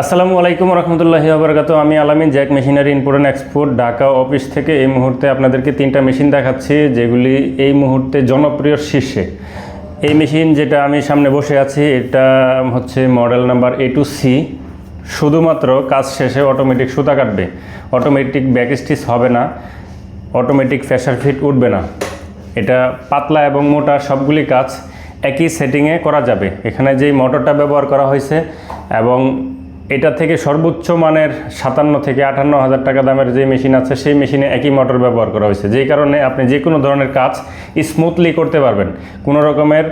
আসসালামু আলাইকুম রহমতুল্লাহি আবরকাত আমি Alamin Jack machinery import and export Dhaka office থেকে এই মুহূর্তে আপনাদেরকে তিনটা মেশিন দেখাচ্ছি, যেগুলি এই মুহূর্তে জনপ্রিয় শীর্ষে। এই মেশিন যেটা আমি সামনে বসে আছি, এটা হচ্ছে model number A two C শুধুমাত্র কাজ শেষে অটোমেটিক সুতা কাটবে। অটোমেটিক ব্যাক স্টিচ হবে না, অটোমেটিক ফ্যাশার ফিট উঠবে না। এটা পাতলা এবং মোটা সবগুলি কাজ একই সেটিংয়ে করা যাবে। এখানে যেই মোটরটা ব্যবহার করা হয়েছে এবং এটা থেকে সর্বোচ্চ মানের সাতান্ন থেকে আটান্ন হাজার টাকা দামের যে মেশিন আছে, সেই মেশিনে একই মোটর ব্যবহার করা হয়েছে। যেই কারণে আপনি যে কোনো ধরনের কাজ স্মুথলি করতে পারবেন। কোনো রকমের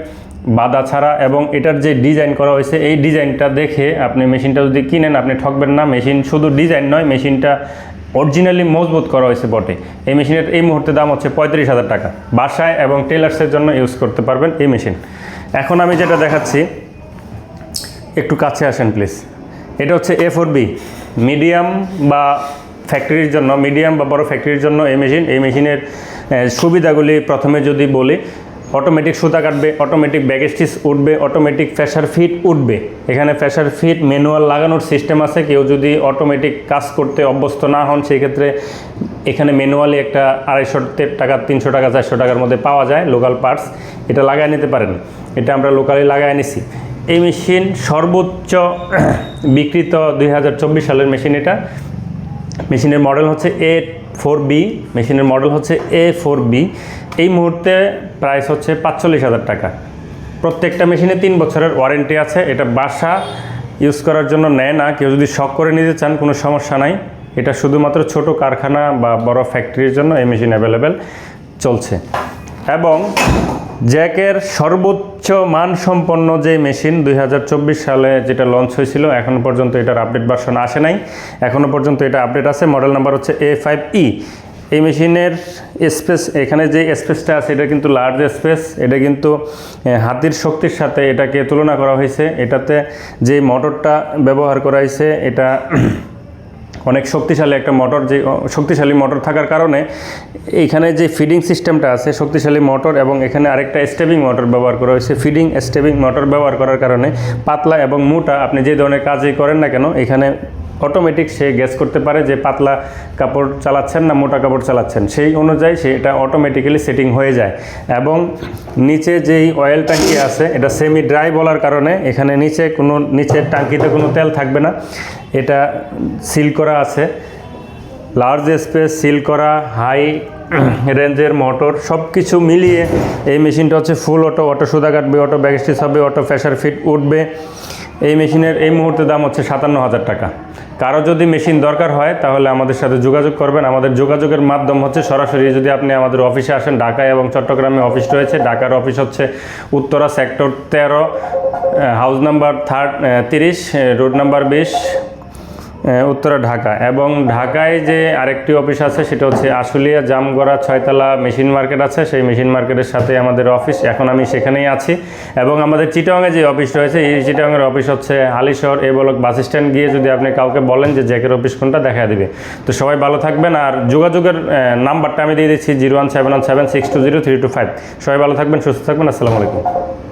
বাধা ছাড়া এবং এটার যে ডিজাইন করা হয়েছে, এই ডিজাইনটা দেখে আপনি মেশিনটা যদি কিনেন, আপনি ঠকবেন না। মেশিন শুধু ডিজাইন নয়, মেশিনটা অরিজিনালি মজবুত করা হয়েছে বটে। এই মেশিনের এই মুহূর্তে দাম হচ্ছে পঁয়ত্রিশ হাজার টাকা। বাসায় এবং টেলার্সের জন্য ইউজ করতে পারবেন এই মেশিন। এখন আমি যেটা দেখাচ্ছি, একটু কাছে আসেন প্লিজ এটা হচ্ছে এ ফোর বি মিডিয়াম বা ফ্যাক্টরির জন্য, মিডিয়াম বা বড় ফ্যাক্টরির জন্য এই মেশিন। এই মেশিনের সুবিধাগুলি প্রথমে যদি বলি অটোমেটিক সুতা কাটবে অটোমেটিক ব্যাগ স্টিচ উঠবে অটোমেটিক ফ্যাশার ফিট উঠবে। এখানে ফ্যাশার ফিট ম্যানুয়াল লাগানোর সিস্টেম আছে। কেউ যদি অটোমেটিক কাজ করতে অভ্যস্ত না হন, সেই ক্ষেত্রে এখানে ম্যানুয়ালি একটা আড়াইশো টাকা, তিনশো টাকা, চারশো টাকার মধ্যে পাওয়া যায় লোকাল পার্টস এটা লাগায় নিতে পারেন। এটা আমরা লোকালি লাগায় নিছি। এই মেশিন সর্বোচ্চ বিক্রিত দুই হাজার চব্বিশ সালের মেশিন এটা। মেশিনের মডেল হচ্ছে এ ফোর বি, মেশিনের মডেল হচ্ছে এ ফোর বি। এই মুহূর্তে প্রাইস হচ্ছে পাঁচচল্লিশ হাজার টাকা। প্রত্যেকটা মেশিনে তিন বছরের ওয়ারেন্টি আছে, এটা বাসা ইউজ করার জন্য নেয় না। কেউ যদি শখ করে নিতে চান, কোনো সমস্যা নাই। এটা শুধুমাত্র ছোট কারখানা বা বড় ফ্যাক্টরির জন্য এই মেশিন অ্যাভেলেবেল চলছে। এবং জ্যাকের সর্বোচ্চ মানসম্পন্ন যে মেশিন দু হাজার চব্বিশ সালে যেটা লঞ্চ হয়েছিল এখনও পর্যন্ত এটার আপডেট ভার্সন আসে নাই। এখনও পর্যন্ত এটা আপডেট আছে। মডেল নাম্বার হচ্ছে এ ফাইভ ই এই মেশিনের স্পেস এখানে যে স্পেসটা আছে, এটা কিন্তু লার্জ স্পেস এটা কিন্তু হাতির শক্তির সাথে এটাকে তুলনা করা হয়েছে। এটাতে যে মোটরটা ব্যবহার করা হয়েছে, এটা অনেক শক্তিশালী একটা মোটর যে শক্তিশালী মোটর থাকার কারণে এইখানে যে ফিডিং সিস্টেমটা আছে, শক্তিশালী মোটর এবং এখানে আরেকটা স্টেবিং মোটর ব্যবহার করা হয়েছে। ফিডিং স্টেবিং মোটর ব্যবহার করার কারণে পাতলা এবং মোটা আপনি যে ধরনের কাজই করেন না কেন, এখানে অটোমেটিক সে গ্যাস করতে পারে যে পাতলা কাপড় চালাচ্ছেন না মোটা কাপড় চালাচ্ছেন। সেই অনুযায়ী সে এটা অটোমেটিক্যালি সেটিং হয়ে যায়। এবং নিচে যেই অয়েল ট্যাঙ্কি আছে, এটা সেমি ড্রাই বলার কারণে এখানে নিচে কোনো নিচের ট্যাঙ্কিতে কোনো তেল থাকবে না। এটা সিল করা আছে। লার্জ স্পেস সিল করা হাই রেঞ্জের মোটর সব কিছু মিলিয়ে এই মেশিনটা হচ্ছে ফুল অটো অটো সুদা কাটবে অটো ব্যাগস্টিচ হবে অটো ফ্যাশার ফিট উঠবে। এই মেশিনের এই মুহূর্তে দাম হচ্ছে সাতান্ন হাজার টাকা। কারও যদি মেশিন দরকার হয়, তাহলে আমাদের সাথে যোগাযোগ করবেন। আমাদের যোগাযোগের মাধ্যম হচ্ছে সরাসরি যদি আপনি আমাদের অফিসে আসেন, ঢাকায় এবং চট্টগ্রামে অফিস রয়েছে। ঢাকার অফিস হচ্ছে উত্তরা সেক্টর তেরো হাউস নাম্বার থার্ড তিরিশ রোড নাম্বার বিশ উত্তরা ঢাকা। এবং ঢাকায় যে আরেকটি অফিস আছে, সেটা হচ্ছে আশুলিয়া জামগড়া ছয়তলা মেশিন মার্কেট আছে। সেই মেশিন মার্কেটের সাথে আমাদের অফিস। এখন আমি সেখানেই আছি। এবং আমাদের চিটাংয়ে যে অফিস রয়েছে, এই চিটাংয়ের অফিস হচ্ছে হালিশহর এ বলক বাস স্ট্যান্ড। গিয়ে যদি আপনি কাউকে বলেন যে জ্যাকের অফিস কোনটা, দেখা দিবে। তো সবাই ভালো থাকবেন। আর যোগাযোগের নাম্বারটা আমি দিয়ে দিচ্ছি zero one seven one seven six two zero three two five. সবাই ভালো থাকবেন, সুস্থ থাকবেন। আসসালামু আলাইকুম।